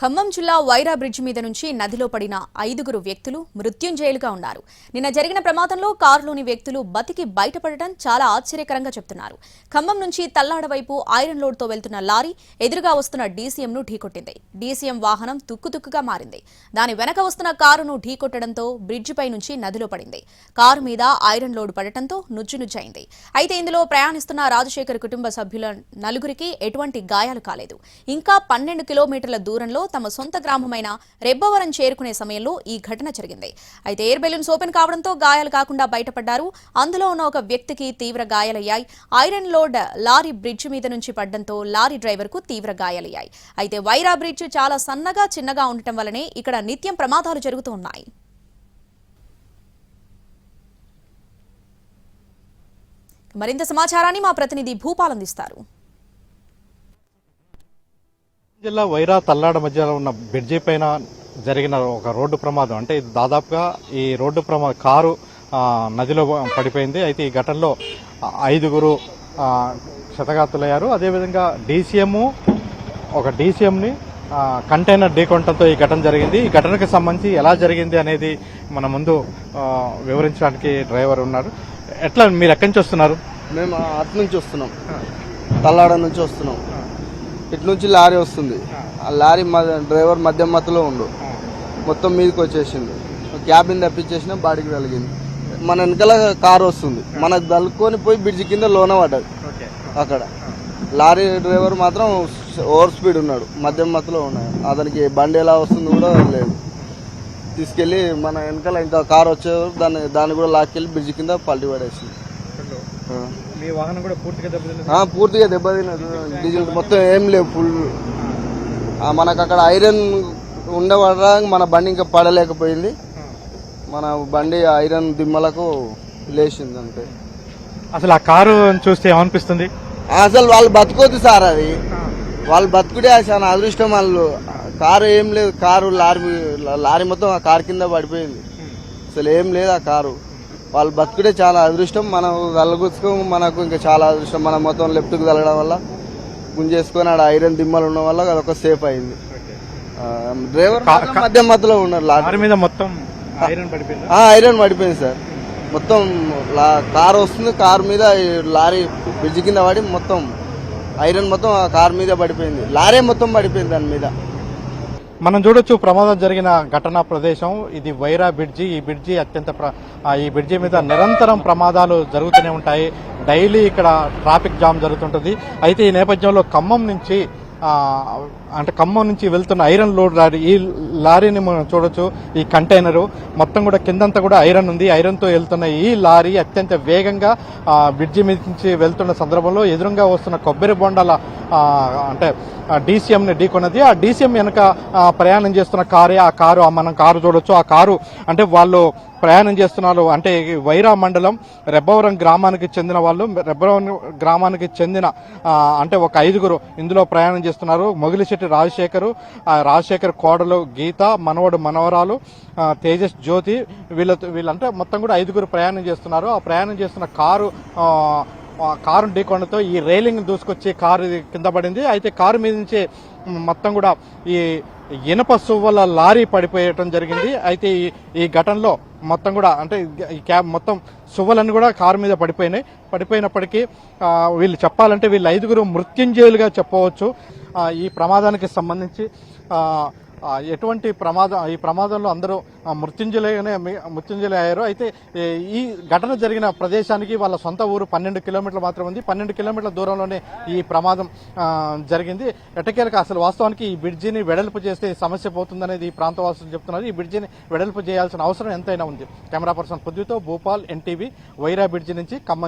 ఖమ్మం జిల్లా వైరా బ్రిడ్జ్ మీద నుంచి నదిలో పడిన ఐదుగురు వ్యక్తులు మృత్యుంజయులుగా ఉన్నారు. నిన్న జరిగిన ప్రమాదంలో కారులోని వ్యక్తులు బతికి బయటపడటం చాలా ఆశ్చర్యకరంగా చెప్తున్నారు. ఖమ్మం నుంచి తల్లాడ వైపు ఐరన్ లోడ్తో వెళ్తున్న లారీ ఎదురుగా వస్తున్న డీసీఎంను ఢీకొట్టింది. డీసీఎం వాహనం తుక్కుతుక్కుగా మారింది. దాని వెనక వస్తున్న కారును ఢీకొట్టడంతో బ్రిడ్జిపై నుంచి నదిలో పడింది. కారు మీద ఐరన్ లోడ్ పడటంతో నుజ్జునుజ్జైంది. అయితే ఇందులో ప్రయాణిస్తున్న రాజశేఖర్ కుటుంబ సభ్యుల నలుగురికి ఎటువంటి గాయాలు కాలేదు. ఇంకా పన్నెండు కిలోమీటర్ల దూరంలో తమ సొంత గ్రామమైన రెబ్బవరం చేరుకునే సమయంలో ఈ ఘటన జరిగింది. అయితే ఎయిర్ బెలూన్స్ ఓపెన్ కావడంతో గాయాలు కాకుండా బయటపడ్డారు. అందులో ఉన్న ఒక వ్యక్తికి తీవ్ర గాయాలయ్యాయి. ఐరన్ లోడ్ లారీ బ్రిడ్జ్ మీద నుంచి పడ్డంతో లారీ డ్రైవర్కు తీవ్ర గాయాలయ్యాయి. అయితే వైరా బ్రిడ్జ్ చాలా సన్నగా చిన్నగా ఉండటం వల్లనే ఇక్కడ నిత్యం ప్రమాదాలు జరుగుతూ ఉన్నాయి. మరింత సమాచారాన్ని మా ప్రతినిధి భూపాల్ అందిస్తారు. జిల్లా వైరా తల్లాడ మధ్యలో ఉన్న బ్రిడ్జి పైన జరిగిన ఒక రోడ్డు ప్రమాదం. అంటే ఇది దాదాపుగా ఈ రోడ్డు ప్రమాద కారు నదిలో పడిపోయింది. అయితే ఈ ఘటనలో ఐదుగురు క్షతగాతులయ్యారు అదేవిధంగా డీసీఎం ఒక డీసీఎంని కంటైనర్ ఢీకొనడంతో ఈ ఘటన జరిగింది. ఈ ఘటనకు సంబంధించి ఎలా జరిగింది అనేది మన ముందు వివరించడానికి డ్రైవర్ ఉన్నారు. ఎట్లా మీరు ఎక్కడి నుంచి వస్తున్నారు? మేము అటు నుంచి వస్తున్నాం. తల్లాడ నుంచి వస్తున్నాం. ఇటు నుంచి లారీ వస్తుంది. ఆ లారీ డ్రైవర్ మధ్య మత్తులో ఉండు. మొత్తం మీదకి వచ్చేసింది క్యాబిన్ తప్పించేసిన బాడీకి తగిలింది. మన వెనకాల కారు వస్తుంది. మనకు దలుకొని పోయి బ్రిడ్జ్ కింద లోన పడ్డది. అక్కడ. లారీ డ్రైవర్ మాత్రం ఓవర్ స్పీడ్ ఉన్నాడు. మధ్య మత్తులో ఉన్నాడు అతనికి బండి ఎలా వస్తుందో కూడా లేదు. తీసుకెళ్ళి మన వెనకాల ఇంకా కారు వచ్చే దాన్ని దాన్ని కూడా లాక్కెళ్ళి బ్రిడ్జ్ కింద పల్టీ పడేసింది. మీ వాహనం కూడా పూర్తిగా దెబ్బతింది ఆ, పూర్తిగా దెబ్బతిన్నది. డీజిల్ మొత్తం ఏం లేవు ఫుల్. మనకు అక్కడ ఐరన్ ఉండవడా మన బండి ఇంకా పడలేకపోయింది. మన బండి ఐరన్ దిమ్మలకు లేచింది అంతే. అసలు ఆ కారు చూస్తే ఏమనిపిస్తుంది? అసలు వాళ్ళు బతుకోద్దు సార్ అది. వాళ్ళు బతుకుడే చాలా అదృష్టం వాళ్ళు. కారు ఏం లేదు కారు లారీ లారీ మొత్తం ఆ కారు కింద పడిపోయింది. అసలు ఏం లేదు ఆ కారు. వాళ్ళు బతుకుడే చాలా అదృష్టం. మనం కలగుచ్చుకో మనకు ఇంకా చాలా అదృష్టం. మనం మొత్తం లెఫ్ట్కి తగలడం వల్ల గుంజేసుకొని ఆడ ఐరన్ దిమ్మలు ఉండడం వల్ల అదొక సేఫ్ అయింది. డ్రైవర్ మధ్య మధ్యలో ఉన్నారు లారీ. మీద మొత్తం ఐరన్ పడిపోయింది? ఐరన్ పడిపోయింది సార్. మొత్తం లా- కారు వస్తుంది కారు మీద లారీ బ్రిడ్జ్ కింద పడి మొత్తం ఐరన్ మొత్తం ఆ కారు మీద పడిపోయింది. లారీ మొత్తం పడిపోయింది దాని మీద. మనం చూడొచ్చు ప్రమాదం జరిగిన ఘటనా ప్రదేశం. ఇది వైరా బ్రిడ్జి. ఈ బ్రిడ్జి అత్యంత ప్ర- ఈ బ్రిడ్జి మీద నిరంతరం ప్రమాదాలు జరుగుతూనే ఉంటాయి. డైలీ ఇక్కడ ట్రాఫిక్ జామ్ జరుగుతుంటుంది. అయితే ఈ నేపథ్యంలో ఖమ్మం నుంచి అంటే ఖమ్మం నుంచి వెళ్తున్న ఐరన్ లోడ్ లారీ ఈ లారీని మనం చూడొచ్చు ఈ కంటైనరు. మొత్తం కూడా కిందంతా కూడా ఐరన్ ఉంది. ఐరన్తో వెళ్తున్న ఈ లారీ అత్యంత వేగంగా బ్రిడ్జి మీద నుంచి వెళ్తున్న సందర్భంలో ఎదురుగా వస్తున్న కొబ్బరి బొండాల అంటే డీసీఎంని ఢీకొన్నది. ఆ డీసీఎం వెనక ప్రయాణం చేస్తున్న కారే ఆ కారు ఆ మనం కారు చూడొచ్చు. ఆ కారు అంటే వాళ్ళు ప్రయాణం చేస్తున్నారు. అంటే ఈ వైరా మండలం రెబ్బవరం గ్రామానికి చెందిన వాళ్ళు. రెబ్బవరం గ్రామానికి చెందిన అంటే ఒక ఐదుగురు. ఇందులో ప్రయాణం చేస్తున్నారు. మొగిలిశెట్టి రాజశేఖరు ఆ రాజశేఖర్ కోడలు గీత మనవడు మనవరాలు తేజస్ జ్యోతి వీళ్ళ వీళ్ళంటే మొత్తం కూడా ఐదుగురు ప్రయాణం చేస్తున్నారు. ఆ ప్రయాణం చేస్తున్న కారు కారు ఢీకొండతో ఈ రైలింగ్ దూసుకొచ్చి కారు కింద పడింది. అయితే కారు మీద నుంచి మొత్తం కూడా ఈ ఇనప సువ్వల లారీ పడిపోయటం జరిగింది. అయితే ఈ ఈ ఘటనలో మొత్తం కూడా అంటే ఈ క్యాబ్ మొత్తం సువ్వలన్నీ కూడా కారు మీద పడిపోయినాయి. పడిపోయినప్పటికీ వీళ్ళు చెప్పాలంటే వీళ్ళు ఐదుగురు మృత్యుంజయులుగా చెప్పవచ్చు. ఈ ప్రమాదానికి సంబంధించి ఎటువంటి ప్రమాదం ఈ ప్రమాదంలో అందరూ ఆ, మృత్యుంజలి అయ్యారు అయితే ఈ ఘటన జరిగిన ప్రదేశానికి వాళ్ళ సొంత ఊరు పన్నెండు కిలోమీటర్లు మాత్రం ఉంది. పన్నెండు కిలోమీటర్ల దూరంలోనే ఈ ప్రమాదం జరిగింది. ఎటకేలకు అసలు వాస్తవానికి ఈ బ్రిడ్జిని వెడల్పు చేస్తే సమస్య పోతుందనేది ఈ ప్రాంతవాసులు చెప్తున్నారు. ఈ బ్రిడ్జిని వెడల్పు చేయాల్సిన అవసరం ఎంతైనా ఉంది. కెమెరా పర్సన్ పృథ్వీతో భూపాల్ ఎన్టీవీ వైరా బ్రిడ్జి నుంచి ఖమ్మం